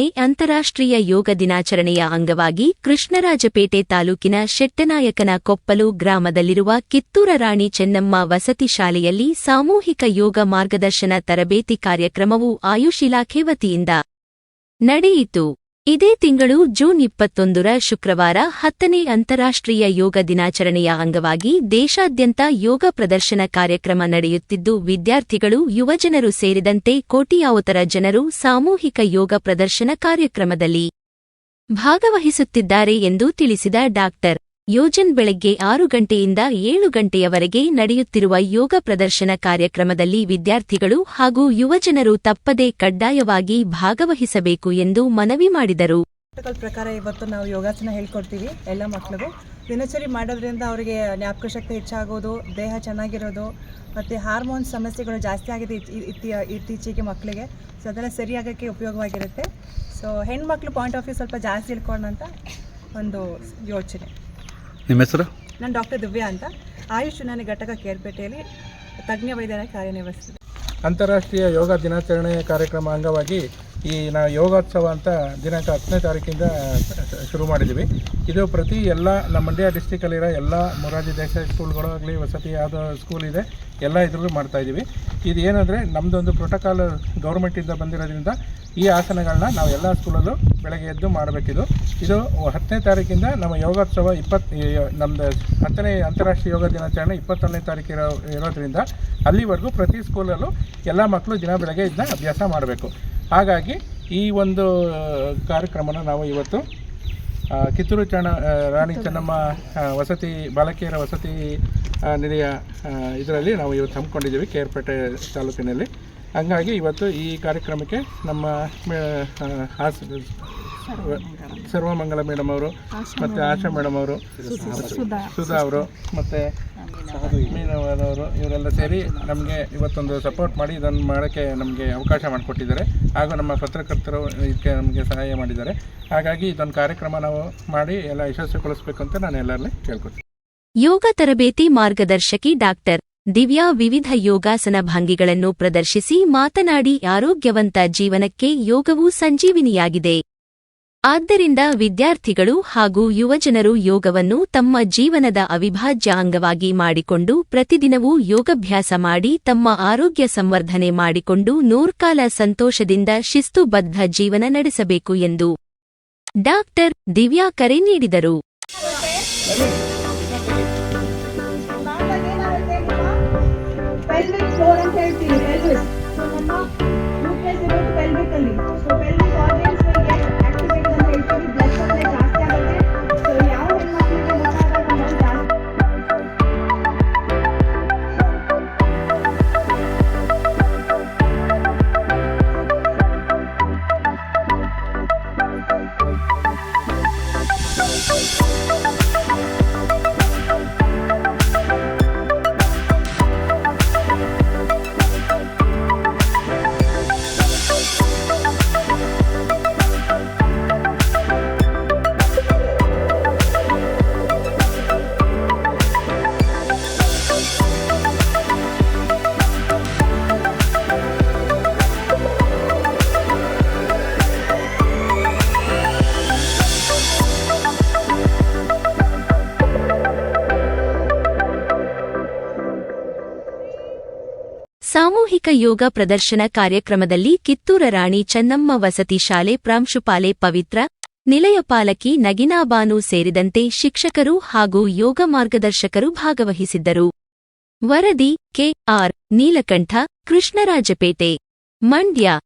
ಅಂತಾರಾಷ್ಟ್ರೀಯ ಯೋಗ ದಿನಾಚರಣೆಯ ಅಂಗವಾಗಿ ಕೃಷ್ಣರಾಜಪೇಟೆ ತಾಲೂಕಿನ ಶೆಟ್ಟನಾಯಕನ ಕೊಪ್ಪಲು ಗ್ರಾಮದಲ್ಲಿರುವ ಕಿತ್ತೂರ ರಾಣಿ ಚೆನ್ನಮ್ಮ ವಸತಿ ಶಾಲೆಯಲ್ಲಿ ಸಾಮೂಹಿಕ ಯೋಗ ಮಾರ್ಗದರ್ಶನ ತರಬೇತಿ ಕಾರ್ಯಕ್ರಮವು ಆಯುಷ್ ಇಲಾಖೆ ವತಿಯಿಂದ ನಡೆಯಿತು. ಇದೇ ತಿಂಗಳು ಜೂನ್ ಇಪ್ಪತ್ತೊಂದರ ಶುಕ್ರವಾರ ಹತ್ತನೇ ಅಂತಾರಾಷ್ಟ್ರೀಯ ಯೋಗ ದಿನಾಚರಣೆಯ ಅಂಗವಾಗಿ ದೇಶಾದ್ಯಂತ ಯೋಗ ಪ್ರದರ್ಶನ ಕಾರ್ಯಕ್ರಮ ನಡೆಯುತ್ತಿದ್ದು, ವಿದ್ಯಾರ್ಥಿಗಳು, ಯುವಜನರು ಸೇರಿದಂತೆ ಕೋಟಿಯಾವತರ ಜನರು ಸಾಮೂಹಿಕ ಯೋಗ ಪ್ರದರ್ಶನ ಕಾರ್ಯಕ್ರಮದಲ್ಲಿ ಭಾಗವಹಿಸುತ್ತಿದ್ದಾರೆ ಎಂದು ತಿಳಿಸಿದ ಡಾಕ್ಟರ್ ಯೋಜನ್ ಬೆಳಗ್ಗೆ ಆರು ಗಂಟೆಯಿಂದ ಏಳು ಗಂಟೆಯವರೆಗೆ ನಡೆಯುತ್ತಿರುವ ಯೋಗ ಪ್ರದರ್ಶನ ಕಾರ್ಯಕ್ರಮದಲ್ಲಿ ವಿದ್ಯಾರ್ಥಿಗಳು ಹಾಗೂ ಯುವಜನರು ತಪ್ಪದೇ ಕಡ್ಡಾಯವಾಗಿ ಭಾಗವಹಿಸಬೇಕು ಎಂದು ಮನವಿ ಮಾಡಿದರು. ಪ್ರಕಾರ ಇವತ್ತು ನಾವು ಯೋಗಾಸನ ಹೇಳ್ಕೊಡ್ತೀವಿ ಎಲ್ಲ ಮಕ್ಕಳಿಗೂ ದಿನಚರಿ ಮಾಡೋದ್ರಿಂದ ಅವರಿಗೆ ಜ್ಞಾಪಕ ಶಕ್ತಿ ಹೆಚ್ಚಾಗೋದು, ದೇಹ ಚೆನ್ನಾಗಿರೋದು, ಮತ್ತು ಹಾರ್ಮೋನ್ ಸಮಸ್ಯೆಗಳು ಜಾಸ್ತಿ ಆಗಿದೆ ಇತ್ತೀ- ಇತ್ತೀ- ಇತ್ತೀಚೆಗೆ ಮಕ್ಕಳಿಗೆ ಸೊ ಅದೆಲ್ಲ ಸರಿಯಾಗೋಕ್ಕೆ ಉಪಯೋಗವಾಗಿರುತ್ತೆ. ಸೊ ಹೆಣ್ಮಕ್ಳು ಪಾಯಿಂಟ್ ಆಫ್ ವ್ಯೂ ಸ್ವಲ್ಪ ಜಾಸ್ತಿ ಇಳ್ಕೊಂಡಂತ ಒಂದು ಯೋಚನೆ. ನಿಮ್ಮ ಹೆಸರು? ನಾನು ಡಾಕ್ಟರ್ ದಿವ್ಯಾ ಅಂತ. ಆಯುಷ್ ಯುನಾನಿ ಘಟಕ ಕೇರ್ಪೇಟೆಯಲ್ಲಿ ತಜ್ಞ ವೈದ್ಯರ ಕಾರ್ಯನಿರ್ವಹಿಸ್ತೀನಿ ಅಂತಾರಾಷ್ಟ್ರೀಯ ಯೋಗ ದಿನಾಚರಣೆ ಕಾರ್ಯಕ್ರಮ ಅಂಗವಾಗಿ ಈ ನಾವು ಯೋಗೋತ್ಸವ ಅಂತ ದಿನಾಂಕ ಹತ್ತನೇ ತಾರೀಕಿಂದ ಶುರು ಮಾಡಿದ್ದೀವಿ. ಇದು ಪ್ರತಿ ಎಲ್ಲ ನಮ್ಮ ಮಂಡ್ಯ ಡಿಸ್ಟಿಕಲ್ಲಿರೋ ಎಲ್ಲ ಮೊರಾರ್ಜಿ ದೇಸಾಯಿ ಸ್ಕೂಲ್ಗಳು ಆಗಲಿ, ವಸತಿ ಯಾವುದೋ ಸ್ಕೂಲ್ ಇದೆ, ಎಲ್ಲ ಇದರಲ್ಲೂ ಮಾಡ್ತಾಯಿದ್ದೀವಿ ಇದು ಏನಂದರೆ ನಮ್ಮದೊಂದು ಪ್ರೋಟೋಕಾಲ್ ಗೌರ್ಮೆಂಟಿಂದ ಬಂದಿರೋದ್ರಿಂದ ಈ ಆಸನಗಳನ್ನ ನಾವು ಎಲ್ಲ ಸ್ಕೂಲಲ್ಲೂ ಬೆಳಗ್ಗೆ ಎದ್ದು ಮಾಡಬೇಕಿದು. ಇದು ಹತ್ತನೇ ತಾರೀಕಿಂದ ನಮ್ಮ ಯೋಗೋತ್ಸವ ಇಪ್ಪತ್ತು ನಮ್ಮದು ಹತ್ತನೇ ಅಂತಾರಾಷ್ಟ್ರೀಯ ಯೋಗ ದಿನಾಚರಣೆ ಇಪ್ಪತ್ತೊಂದನೇ ತಾರೀಕು ಇರೋ, ಇರೋದ್ರಿಂದ ಅಲ್ಲಿವರೆಗೂ ಪ್ರತಿ ಸ್ಕೂಲಲ್ಲೂ ಎಲ್ಲ ಮಕ್ಕಳು ದಿನ ಬೆಳಗ್ಗೆ ಇದನ್ನ ಅಭ್ಯಾಸ ಮಾಡಬೇಕು. ಹಾಗಾಗಿ ಈ ಒಂದು ಕಾರ್ಯಕ್ರಮನ ನಾವು ಇವತ್ತು ಕಿತ್ತೂರು ಚಣ ರಾಣಿ ಚೆನ್ನಮ್ಮ ವಸತಿ ಬಾಲಕಿಯರ ವಸತಿ ನಿಲಯ ಇದರಲ್ಲಿ ನಾವು ಇವತ್ತು ಹಮ್ಮಿಕೊಂಡಿದ್ದೀವಿ ಕೇರ್ಪೇಟೆ ತಾಲೂಕಿನಲ್ಲಿ. ಹಂಗಾಗಿ ಇವತ್ತು ಈ ಕಾರ್ಯಕ್ರಮಕ್ಕೆ ನಮ್ಮ ಹಾಸ್ ಸರ್ವಮಂಗಲ ಮೇಡಮ್ ಅವರು ಮತ್ತು ಆಶಾ ಮೇಡಮ್ ಅವರು ಸುಧಾ ಅವರು ಮತ್ತು ಮೀನವರವರು ಇವರೆಲ್ಲ ಸೇರಿ ನಮಗೆ ಇವತ್ತೊಂದು ಸಪೋರ್ಟ್ ಮಾಡಿ ಇದನ್ನು ಮಾಡೋಕ್ಕೆ ನಮಗೆ ಅವಕಾಶ ಮಾಡಿಕೊಟ್ಟಿದ್ದಾರೆ. ಹಾಗೂ ನಮ್ಮ ಪತ್ರಕರ್ತರು ಇದಕ್ಕೆ ನಮಗೆ ಸಹಾಯ ಮಾಡಿದ್ದಾರೆ. ಹಾಗಾಗಿ ಇದೊಂದು ಕಾರ್ಯಕ್ರಮ ನಾವು ಮಾಡಿ ಎಲ್ಲ ಯಶಸ್ವಿಗೊಳಿಸಬೇಕು ಅಂತ ನಾನು ಎಲ್ಲರಲ್ಲಿ ಕೇಳ್ಕೊತೀನಿ ಯೋಗ ತರಬೇತಿ ಮಾರ್ಗದರ್ಶಕಿ ಡಾಕ್ಟರ್ ದಿವ್ಯಾ ವಿವಿಧ ಯೋಗಾಸನ ಭಂಗಿಗಳನ್ನು ಪ್ರದರ್ಶಿಸಿ ಮಾತನಾಡಿ ಆರೋಗ್ಯವಂತ ಜೀವನಕ್ಕೆ ಯೋಗವು ಸಂಜೀವಿನಿಯಾಗಿದೆ. ಆದ್ದರಿಂದ ವಿದ್ಯಾರ್ಥಿಗಳು ಹಾಗೂ ಯುವಜನರು ಯೋಗವನ್ನು ತಮ್ಮ ಜೀವನದ ಅವಿಭಾಜ್ಯ ಅಂಗವಾಗಿ ಮಾಡಿಕೊಂಡು ಪ್ರತಿದಿನವೂ ಯೋಗಾಭ್ಯಾಸ ಮಾಡಿ ತಮ್ಮ ಆರೋಗ್ಯ ಸಂವರ್ಧನೆ ಮಾಡಿಕೊಂಡು ನೂರ್ಕಾಲ ಸಂತೋಷದಿಂದ ಶಿಸ್ತುಬದ್ಧ ಜೀವನ ನಡೆಸಬೇಕು ಎಂದು ಡಾಕ್ಟರ್ ದಿವ್ಯಾ ಕರೆ ನೀಡಿದರು. ಅಲ್ಲಿ. ಸಾಮೂಹಿಕ ಯೋಗ ಪ್ರದರ್ಶನ ಕಾರ್ಯಕ್ರಮದಲ್ಲಿ ಕಿತ್ತೂರ ರಾಣಿ ಚೆನ್ನಮ್ಮ ವಸತಿ ಶಾಲೆ ಪ್ರಾಂಶುಪಾಲೆ ಪವಿತ್ರ, ನಿಲಯ ಪಾಲಕಿ ನಗಿನಾಬಾನು ಸೇರಿದಂತೆ ಶಿಕ್ಷಕರು ಹಾಗೂ ಯೋಗ ಮಾರ್ಗದರ್ಶಕರು ಭಾಗವಹಿಸಿದ್ದರು. ವರದಿ ಕೆಆರ್ ನೀಲಕಂಠ, ಕೃಷ್ಣರಾಜಪೇಟೆ, ಮಂಡ್ಯ.